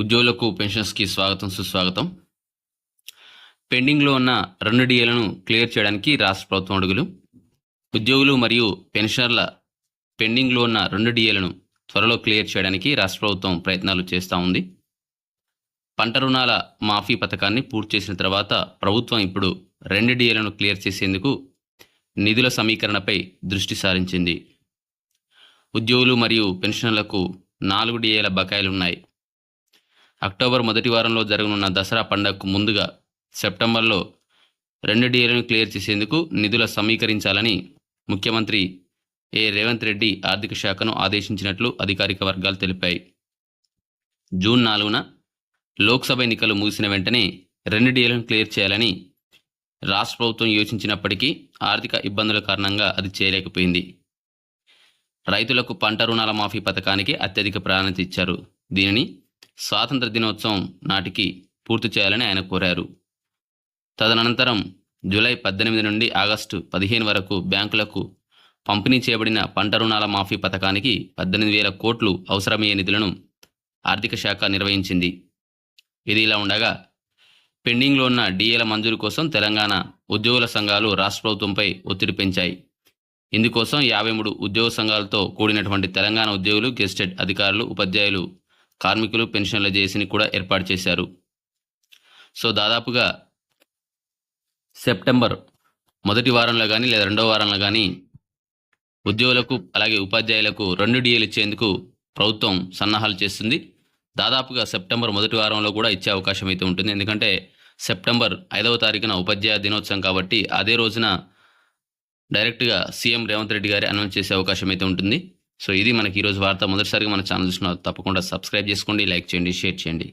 ఉద్యోగులకు పెన్షన్స్కి స్వాగతం సుస్వాగతం. పెండింగ్లో ఉన్న రెండు డిఏలను క్లియర్ చేయడానికి రాష్ట్ర ప్రభుత్వం అడుగులు. ఉద్యోగులు మరియు పెన్షనర్ల పెండింగ్లో ఉన్న రెండు డిఏలను త్వరలో క్లియర్ చేయడానికి రాష్ట్ర ప్రభుత్వం ప్రయత్నాలు చేస్తూ ఉంది. పంట రుణాల మాఫీ పథకాన్ని పూర్తి చేసిన తర్వాత ప్రభుత్వం ఇప్పుడు రెండు డిఏలను క్లియర్ చేసేందుకు నిధుల సమీకరణపై దృష్టి సారించింది. ఉద్యోగులు మరియు పెన్షనర్లకు నాలుగు డిఏల బకాయిలు ఉన్నాయి అక్టోబర్ మొదటి వారంలో జరగనున్న దసరా పండగకు ముందుగా సెప్టెంబర్లో రెండు డీలను క్లియర్ చేసేందుకు నిధుల సమీకరించాలని ముఖ్యమంత్రి ఏ. రేవంత్ రెడ్డి ఆర్థిక శాఖను ఆదేశించినట్లు అధికారిక వర్గాలు తెలిపాయి. జూన్ నాలుగున లోక్సభ ఎన్నికలు ముగిసిన వెంటనే రెండు డీలను క్లియర్ చేయాలని రాష్ట్ర ప్రభుత్వం యోచించినప్పటికీ ఆర్థిక ఇబ్బందుల కారణంగా అది చేయలేకపోయింది. రైతులకు పంట రుణాల మాఫీ పథకానికి అత్యధిక ప్రాధాన్యత ఇచ్చారు. దీనిని స్వాతంత్ర దినోత్సవం నాటికి పూర్తి చేయాలని ఆయన కోరారు. తదనంతరం జూలై పద్దెనిమిది నుండి ఆగస్టు పదిహేను వరకు బ్యాంకులకు పంపిణీ చేయబడిన పంట రుణాల మాఫీ పథకానికి పద్దెనిమిది వేల కోట్లు అవసరమయ్యే నిధులను ఆర్థిక శాఖ నిర్వహించింది. ఇది ఇలా ఉండగా పెండింగ్లో ఉన్న డిఏల మంజూరు కోసం తెలంగాణ ఉద్యోగుల సంఘాలు రాష్ట్ర ప్రభుత్వంపై ఒత్తిడి పెంచాయి. ఇందుకోసం యాభై మూడు ఉద్యోగ సంఘాలతో కూడినటువంటి తెలంగాణ ఉద్యోగులు గెస్టెడ్ అధికారులు ఉపాధ్యాయులు కార్మికులు పెన్షన్ల జేసీని కూడా ఏర్పాటు చేశారు. సో దాదాపుగా సెప్టెంబర్ మొదటి వారంలో కానీ లేదా రెండవ వారంలో కానీ ఉద్యోగులకు అలాగే ఉపాధ్యాయులకు రెండు డిఏలు ఇచ్చేందుకు ప్రభుత్వం సన్నాహాలు చేస్తుంది. దాదాపుగా సెప్టెంబర్ మొదటి వారంలో కూడా ఇచ్చే అవకాశం అయితే ఉంటుంది. ఎందుకంటే సెప్టెంబర్ ఐదవ తారీఖున ఉపాధ్యాయ దినోత్సవం కాబట్టి అదే రోజున డైరెక్ట్గా సీఎం రేవంత్ రెడ్డి గారి అనౌన్స్ చేసే అవకాశం అయితే ఉంటుంది. సో ఇది మనకి ఈరోజు వార్త. మొదటిసారిగా మన ఛానల్ చూసిన తప్పకుండా సబ్స్క్రైబ్ చేసుకోండి లైక్ చేయండి షేర్ చేయండి.